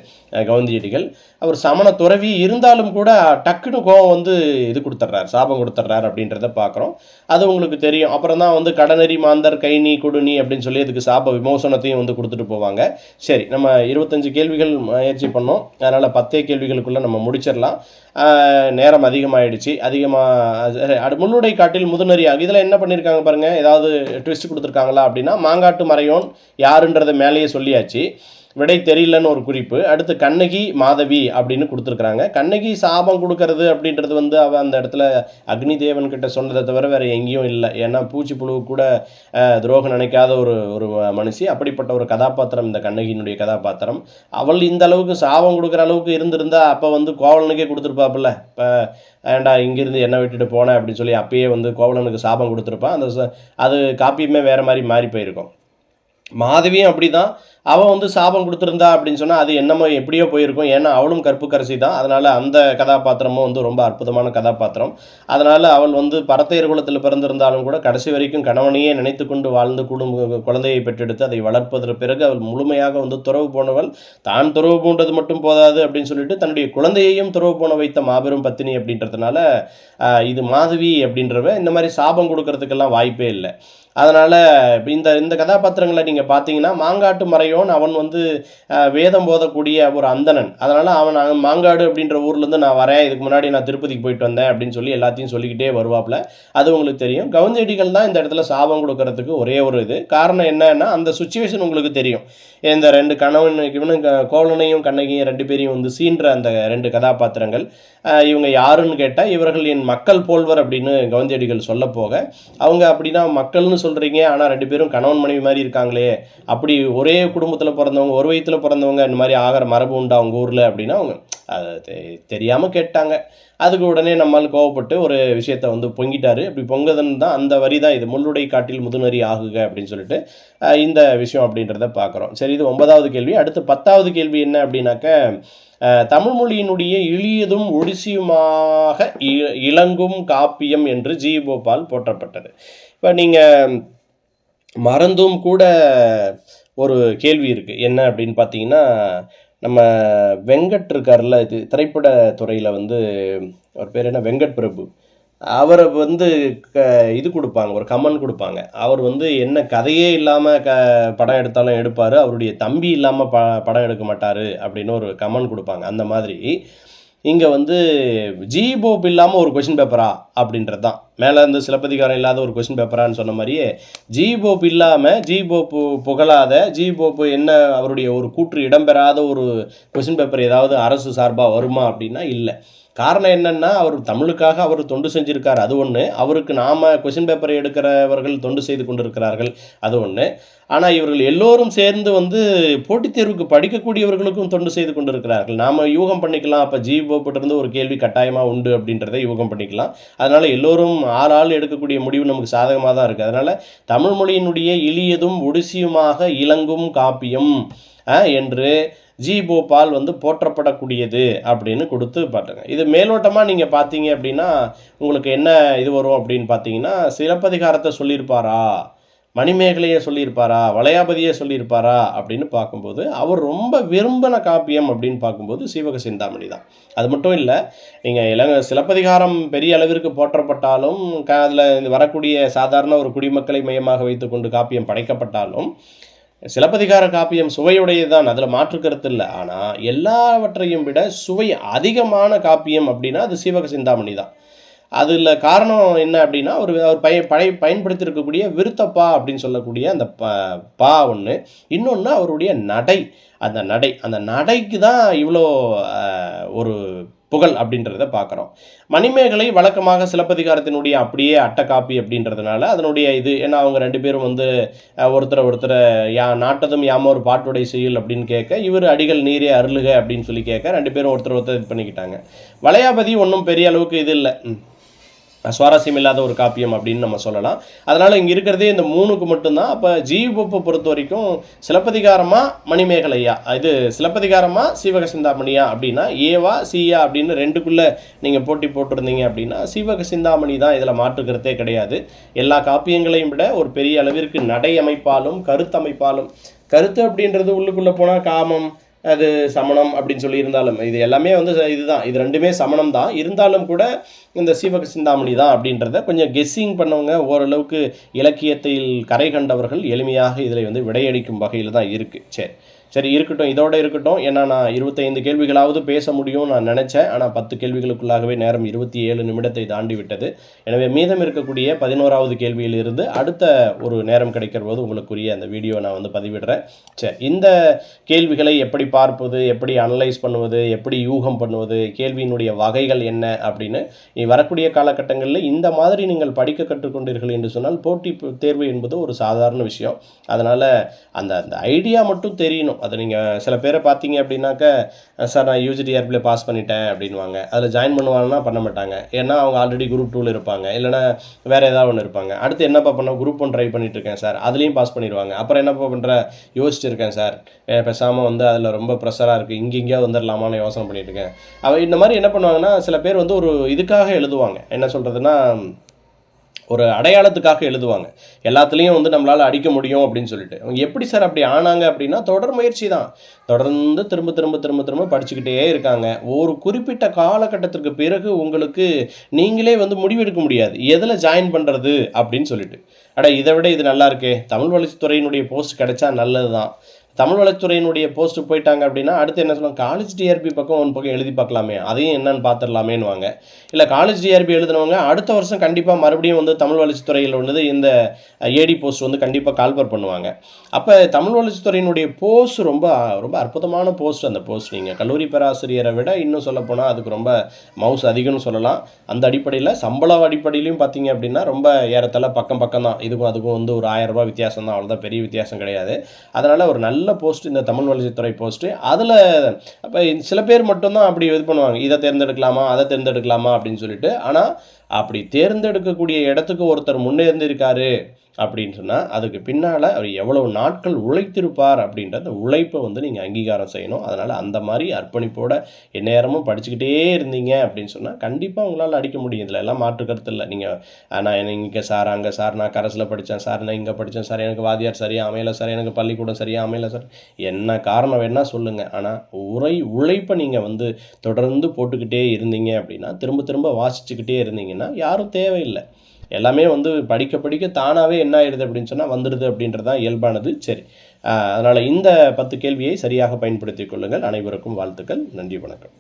கவுந்தியடிகள் அவர் சமண துறவி இருந்தாலும் கூட டக்குன்னு கோவம் வந்து இது கொடுத்துட்றாரு சாபம் கொடுத்துட்றாரு அப்படின்றத பார்க்குறோம் அது உங்களுக்கு தெரியும். அப்புறம் தான் வந்து கடனெறி மாந்தர் கைனி குடுனி அப்படின்னு சொல்லி அதுக்கு சாப விமோசனத்தையும் வந்து கொடுத்துட்டு போவாங்க. சரி நம்ம இருபத்தஞ்சு கேள்விகள் முயற்சி பண்ணோம். அதனால் பத்தே கேள்விகளுக்குள்ளே நம்ம முடிச்சிடலாம். நேரம் அதிகமாகிடுச்சு ஆயிடுச்சு. அதிகமாக முன்னுடை காட்டில் முதுநரியாக இதில் என்ன பண்ணியிருக்காங்க பாருங்கள் ஏதாவது ட்விஸ்ட் கொடுத்துருக்காங்களா அப்படின்னா மாங்காட்டு மறையோன் யாருன்றதை மேலேயே சொல்லியாச்சு. விடை தெரியலன்னு ஒரு குறிப்பு. அடுத்து கண்ணகி மாதவி அப்படின்னு கொடுத்துருக்குறாங்க. கண்ணகி சாபம் கொடுக்கறது அப்படின்றது வந்து அவள் அந்த இடத்துல அக்னி தேவன் கிட்ட சொன்னதை தவிர வேறு எங்கேயும் இல்லை. ஏன்னா பூச்சி புழு கூட துரோகம் நினைக்காத ஒரு ஒரு மனுஷி. அப்படிப்பட்ட ஒரு கதாபாத்திரம் இந்த கண்ணகியினுடைய கதாபாத்திரம். அவள் இந்த அளவுக்கு சாபம் கொடுக்குற அளவுக்கு இருந்திருந்தா அப்போ வந்து கோவலனுக்கே கொடுத்துருப்பாப்புல. இப்போ ஏன்டா இங்கேருந்து என்ன விட்டுட்டு போனேன் அப்படின்னு சொல்லி அப்பயே வந்து கோவலனுக்கு சாபம் கொடுத்துருப்பான் அந்த அது காப்பியுமே வேறு மாதிரி மாறி போயிருக்கும். மாதவியும் அப்படிதான். அவன் வந்து சாபம் கொடுத்துருந்தா அப்படின்னு சொன்னால் அது என்னமோ எப்படியோ போயிருக்கும். ஏன்னா அவளும் கற்புக்கரசி தான். அதனால் அந்த கதாபாத்திரமும் வந்து ரொம்ப அற்புதமான கதாபாத்திரம். அதனால் அவள் வந்து பரத்தையர் குலத்தில் பிறந்திருந்தாலும் கூட கடைசி வரைக்கும் கணவனையே நினைத்து கொண்டு வாழ்ந்து குடும்ப குழந்தையை பெற்றெடுத்து அதை வளர்ப்பதற்கு பிறகு அவள் முழுமையாக வந்து துறவு போனவள். தான் துறவு பூண்டது மட்டும் போதாது அப்படின்னு சொல்லிட்டு தன்னுடைய குழந்தையையும் துறவு போன வைத்த மாபெரும் பத்தினி அப்படின்றதுனால இது மாதவி அப்படின்றவ இந்த மாதிரி சாபம் கொடுக்கறதுக்கெல்லாம் வாய்ப்பே இல்லை. அதனால் இந்த இந்த கதாபாத்திரங்களை நீங்கள் பார்த்தீங்கன்னா மாங்காட்டு மறையோன் அவன் வந்து வேதம் போதக்கூடிய ஒரு அந்தணன். அதனால் அவன் மாங்காடு அப்படின்ற ஊர்லேருந்து நான் வரேன் இதுக்கு முன்னாடி நான் திருப்பதிக்கு போயிட்டு வந்தேன் அப்படின்னு சொல்லி எல்லாத்தையும் சொல்லிக்கிட்டே வருவாப்புல. அது உங்களுக்கு தெரியும். கவுந்தடிகள் தான் இந்த இடத்துல சாபம் கொடுக்கறதுக்கு ஒரே ஒரு இது. காரணம் என்னன்னா அந்த சுச்சுவேஷன் உங்களுக்கு தெரியும். இந்த ரெண்டு கணவன் இவனும் கோவலனையும் கண்ணகியும் ரெண்டு பேரையும் வந்து சீன்ற அந்த ரெண்டு கதாபாத்திரங்கள். இவங்க யாருன்னு கேட்டால் இவர்கள் என் மக்கள் போல்வர் அப்படின்னு கவுந்தியடிகள் சொல்ல போக அவங்க அப்படின்னா மக்கள்னு சொல்கிறீங்க ஆனால் ரெண்டு பேரும் கணவன் மனைவி மாதிரி இருக்காங்களே அப்படி ஒரே குடும்பத்தில் பிறந்தவங்க ஒரு வயத்தில் பிறந்தவங்க இந்த மாதிரி ஆகிற மரபு உண்டா அவங்க ஊரில் அப்படின்னா அவங்க அது தெ தெரியாமல் கேட்டாங்க. அதுக்கு உடனே நம்மால் கோவப்பட்டு ஒரு விஷயத்தை வந்து பொங்கிட்டாரு. இப்படி பொங்குதுன்னு தான் அந்த வரி தான் இது முள்ளுடை காட்டில் முதுநரி ஆகுக அப்படின்னு சொல்லிட்டு இந்த விஷயம் அப்படின்றத பார்க்குறோம் சரி இது ஒன்பதாவது கேள்வி. அடுத்து பத்தாவது கேள்வி என்ன அப்படின்னாக்க தமிழ்மொழியினுடைய தமிழ் மொழியினுடைய இழியதும் ஒடிசியுமாக இ- இளங்கும் காப்பியம் என்று ஜிபோபால் போற்றப்பட்டது. இப்போ நீங்கள் மறந்தும் கூட ஒரு கேள்வி இருக்குது என்ன அப்படின்னு பார்த்தீங்கன்னா நம்ம வெங்கட் இருக்கார்ல இது திரைப்பட துறையில் வந்து அவர் பேர் என்ன? வெங்கட் பிரபு. அவரை வந்து க இது கொடுப்பாங்க ஒரு கமெண்ட் கொடுப்பாங்க. அவர் வந்து என்ன கதையே இல்லாமல் க படம் எடுத்தாலும் எடுப்பார். அவருடைய தம்பி இல்லாமல் ப படம் எடுக்க மாட்டார் அப்படின்னு ஒரு கமெண்ட் கொடுப்பாங்க. அந்த மாதிரி இங்கே வந்து ஜிபோப் இல்லாமல் ஒரு கொஷின் பேப்பரா அப்படின்றது தான். மேலே இருந்து சிலப்பதிகாரம் இல்லாத ஒரு கொஷின் பேப்பரான்னு சொன்ன மாதிரியே ஜிபோப் இல்லாமல் ஜிபோப்பு புகழாத ஜிபோப்பு என்ன அவருடைய ஒரு கூற்று இடம்பெறாத ஒரு கொஷின் பேப்பர் ஏதாவது அரசு சார்பாக வருமா அப்படின்னா இல்லை. காரணம் என்னென்னா அவர் தமிழுக்காக அவர் தொண்டு செஞ்சுருக்கார் அது ஒன்று அவருக்கு நாம் கொஷின் பேப்பரை எடுக்கிறவர்கள் தொண்டு செய்து கொண்டிருக்கிறார்கள் அது ஒன்று ஆனால் இவர்கள் எல்லோரும் சேர்ந்து வந்து போட்டித் தேர்வுக்கு படிக்கக்கூடியவர்களுக்கும் தொண்டு செய்து கொண்டிருக்கிறார்கள். நாம் யூகம் பண்ணிக்கலாம் அப்போ ஜி போப்பிட்டிருந்து ஒரு கேள்வி கட்டாயமாக உண்டு அப்படின்றத யூகம் பண்ணிக்கலாம். அதனால் எல்லோரும் ஆள் ஆள் எடுக்கக்கூடிய முடிவு நமக்கு சாதகமாக தான் இருக்குது அதனால் தமிழ் மொழியினுடைய இழியதும் ஒடிசியுமாக இலங்கும் காப்பியம் என்று ஜி போபால் வந்து போற்றப்படக்கூடியது அப்படின்னு கொடுத்து பாட்டுங்க இது மேலோட்டமாக நீங்கள் பார்த்தீங்க அப்படின்னா உங்களுக்கு என்ன இது வரும் அப்படின்னு பார்த்தீங்கன்னா சிலப்பதிகாரத்தை சொல்லியிருப்பாரா மணிமேகலையை சொல்லியிருப்பாரா வளையாபதியை சொல்லியிருப்பாரா அப்படின்னு பார்க்கும்போது அவர் ரொம்ப விரும்பின காப்பியம் அப்படின்னு பார்க்கும்போது சீவக சிந்தாமணி தான். அது மட்டும் இல்லை நீங்கள் இளங்க சிலப்பதிகாரம் பெரிய அளவிற்கு போற்றப்பட்டாலும் அதில் வரக்கூடிய சாதாரண ஒரு குடிமக்களை மையமாக வைத்துக்கொண்டு காப்பியம் படைக்கப்பட்டாலும் சிலப்பதிகார காப்பியம் சுவையுடையது தான் அதில் மாற்று கருத்து இல்லை. ஆனால் எல்லாவற்றையும் விட சுவை அதிகமான காப்பியம் அப்படின்னா அது சீவக சிந்தாமணி தான். அதில் காரணம் என்ன அப்படின்னா ஒரு அவர் பய பழைய பயன்படுத்தியிருக்கக்கூடிய விருத்தப்பா அப்படின்னு சொல்லக்கூடிய அந்த ப பா ஒன்று இன்னொன்று அவருடைய நடை. அந்த நடை அந்த நடைக்கு தான் இவ்வளோ ஒரு புகழ் அப்படின்றத பார்க்குறோம். மணிமேகலை வழக்கமாக சிலப்பதிகாரத்தினுடைய அப்படியே அட்டக்காப்பி அப்படின்றதுனால அதனுடைய இது ஏன்னா அவங்க ரெண்டு பேரும் வந்து ஒருத்தரை ஒருத்தரை யா நாட்டதும் யாமோ ஒரு பாட்டுடை செயல் அப்படின்னு கேட்க இவர் அடிகள் நீரே அருளுக அப்படின்னு சொல்லி கேட்க ரெண்டு பேரும் ஒருத்தர் ஒருத்தர் இது பண்ணிக்கிட்டாங்க. வளையாபதி ஒன்றும் பெரிய அளவுக்கு இது இல்லை. சுவாரஸ்யம் இல்லாத ஒரு காப்பியம் அப்படின்னு நம்ம சொல்லலாம். அதனால் இங்கே இருக்கிறதே இந்த மூணுக்கு மட்டும்தான். அப்போ ஜீவப்பை பொறுத்த வரைக்கும் சிலப்பதிகாரமாக மணிமேகலையா? இது சிலப்பதிகாரமாக சீவக சிந்தாமணியா அப்படின்னா ஏவா சியா அப்படின்னு ரெண்டுக்குள்ளே நீங்கள் போட்டி போட்டிருந்தீங்க அப்படின்னா சீவக சிந்தாமணி தான் இதில் மாற்றுக்கிறதே கிடையாது. எல்லா காப்பியங்களையும் விட ஒரு பெரிய அளவிற்கு நடை அமைப்பாலும் கருத்தமைப்பாலும் கருத்து அப்படின்றது உள்ளுக்குள்ளே போனால் காமம் அது சமணம் அப்படின்னு சொல்லி இருந்தாலும் இது எல்லாமே வந்து இதுதான். இது ரெண்டுமே சமணம் தான் இருந்தாலும் கூட இந்த சீவக சிந்தாமணி தான் அப்படின்றத கொஞ்சம் கெஸ்ஸிங் பண்ணவங்க ஓரளவுக்கு இலக்கியத்தில் கரை கண்டவர்கள் எளிமையாக இதில் வந்து விடையடிக்கும் வகையில் தான் இருக்குது சரி. சரி இருக்கட்டும் இதோட இருக்கட்டும். ஏன்னா நான் இருபத்தைந்து கேள்விகளாவது பேச முடியும் நான் நினச்சேன். ஆனால் பத்து கேள்விகளுக்குள்ளாகவே நேரம் இருபத்தி ஏழு நிமிடத்தை தாண்டி விட்டது. எனவே மீதம் இருக்கக்கூடிய பதினோராவது கேள்வியிலிருந்து அடுத்த ஒரு நேரம் கிடைக்கிற போது உங்களுக்குரிய அந்த வீடியோ நான் வந்து பதிவிடுறேன். சரி இந்த கேள்விகளை எப்படி பார்ப்பது எப்படி அனலைஸ் பண்ணுவது எப்படி யூகம் பண்ணுவது கேள்வியினுடைய வகைகள் என்ன அப்படின்னு வரக்கூடிய காலகட்டங்களில் இந்த மாதிரி நீங்கள் படிக்க கற்றுக்கொண்டீர்கள் என்று சொன்னால் போட்டி தேர்வு என்பது ஒரு சாதாரண விஷயம். அதனால் அந்த அந்த ஐடியா மட்டும் தெரியணும். அதை நீங்கள் சில பேரை பார்த்தீங்க அப்படின்னாக்க சார் நான் யூஜிடிஆர்பியில் பாஸ் பண்ணிட்டேன் அப்படின்வாங்க அதில் ஜாயின் பண்ணுவாங்கன்னா பண்ண மாட்டாங்க. ஏன்னா அவங்க ஆல்ரெடி குரூப் டூவில் இருப்பாங்க. இல்லைன்னா வேறு ஏதாவது ஒன்று இருப்பாங்க. அடுத்து என்னப்பா பண்ண குரூப் ஒன் ட்ரை பண்ணிட்டு இருக்கேன் சார் அதுலேயும் பாஸ் பண்ணிடுவாங்க. அப்புறம் என்னப்பா பண்ணுற யோசிச்சுட்டு இருக்கேன் சார் பேசாமல் வந்து அதில் ரொம்ப ப்ரெஷராக இருக்குது இங்கே இங்கேயா வந்துடலாமான்னு யோசனை பண்ணிட்டு இருக்கேன். அவ இந்த மாதிரி என்ன பண்ணுவாங்கன்னா சில பேர் வந்து ஒரு இதுக்காக எழுதுவாங்க. என்ன சொல்கிறதுனா ஒரு அடையாளத்துக்காக எழுதுவாங்க. எல்லாத்துலேயும் வந்து நம்மளால் அடிக்க முடியும் அப்படின்னு சொல்லிட்டு. அவங்க எப்படி சார் அப்படி ஆனாங்க அப்படின்னா தொடர் முயற்சி தான் தொடர்ந்து திரும்ப திரும்ப திரும்ப திரும்ப படிச்சுக்கிட்டே இருக்காங்க. ஒரு குறிப்பிட்ட காலகட்டத்திற்கு பிறகு உங்களுக்கு நீங்களே வந்து முடிவெடுக்க முடியாது. எதில் ஜாயின் பண்ணுறது அப்படின்னு சொல்லிட்டு. அட இதை விட இது நல்லா இருக்கே. தமிழ் வளர்ச்சித்துறையினுடைய போஸ்ட் கிடைச்சா நல்லது தான் தமிழ் வளர்ச்சித்துறையினுடைய போஸ்ட் போயிட்டாங்க அப்படின்னா அடுத்து என்ன சொல்லுவாங்க? காலேஜ் டிஆர்பி பக்கம் ஒன் பக்கம் எழுதி பார்க்கலாமே. அதையும் என்னன்னு பார்த்துடலாமேன்னுவாங்க. இல்லை காலேஜ் டிஆர்பி எழுதுனவங்க அடுத்த வருஷம் கண்டிப்பாக மறுபடியும் வந்து தமிழ் வளர்ச்சித்துறையில் வந்து இந்த ஏடி போஸ்ட் வந்து கண்டிப்பாக கால்பர் பண்ணுவாங்க. அப்போ தமிழ் வளர்ச்சித்துறையினுடைய போஸ்ட் ரொம்ப ரொம்ப அற்புதமான போஸ்ட் அந்த போஸ்ட் நீங்கள் கல்லூரி பேராசிரியரை விட இன்னும் சொல்லப்போனால் அதுக்கு ரொம்ப மவுஸ் அதிகம்னு சொல்லலாம். அந்த அடிப்படையில் சம்பள அடிப்படையிலையும் பார்த்தீங்க அப்படின்னா ரொம்ப ஏறத்தாழ பக்கம் பக்கம் தான் இதுக்கும் அதுக்கும் வந்து ஒரு ஆயிரம் ரூபாய் வித்தியாசம் தான் அவ்வளோதான் பெரிய வித்தியாசம் கிடையாது. அதனால் ஒரு நல்ல நல்ல போஸ்ட் இந்த தமிழ் வளர்ச்சித்துறை போஸ்ட்டு அதில் அப்போ சில பேர் மட்டும்தான் அப்படி இது பண்ணுவாங்க. இதை தேர்ந்தெடுக்கலாமா அதை தேர்ந்தெடுக்கலாமா அப்படின்னு சொல்லிட்டு. ஆனால் அப்படி தேர்ந்தெடுக்கக்கூடிய இடத்துக்கு ஒருத்தர் முன்னேறிந்திருக்காரு அப்படின்னு சொன்னால் அதுக்கு பின்னால் அவர் எவ்வளவு நாட்கள் உழைத்திருப்பார் அப்படின்ற அந்த உழைப்பை வந்து நீங்கள் அங்கீகாரம் செய்யணும். அதனால் அந்த மாதிரி அர்ப்பணிப்போட எந்நேரமும் படிச்சுக்கிட்டே இருந்தீங்க அப்படின்னு சொன்னால் கண்டிப்பாக உங்களால் அடிக்க முடியும் இதில் எல்லாம் மாற்று கருத்து இல்லை நீங்கள் நான் இங்கே சார் அங்கே சார் நான் கரஸில் படித்தேன் சார் நான் இங்கே படித்தேன் சார் எனக்கு வாதியார் சரியாக அமையலை சார் எனக்கு பள்ளிக்கூடம் சரியாக அமையலை சார். என்ன காரணம் வேணால் சொல்லுங்கள் ஆனால் உரை உழைப்பை நீங்கள் வந்து தொடர்ந்து போட்டுக்கிட்டே இருந்தீங்க அப்படின்னா திரும்ப திரும்ப வாசிச்சுக்கிட்டே இருந்தீங்கன்னா யாரும் தேவையில்லை. எல்லாமே வந்து படிக்க படிக்க தானாகவே என்ன ஆயிடுது அப்படின்னு சொன்னால் வந்துடுது அப்படின்றது தான் இயல்பானது. சரி. அதனால் இந்த பத்து கேள்வியை சரியாக பயன்படுத்திக் கொள்ளுங்கள். அனைவருக்கும் வாழ்த்துக்கள். நன்றி வணக்கம்.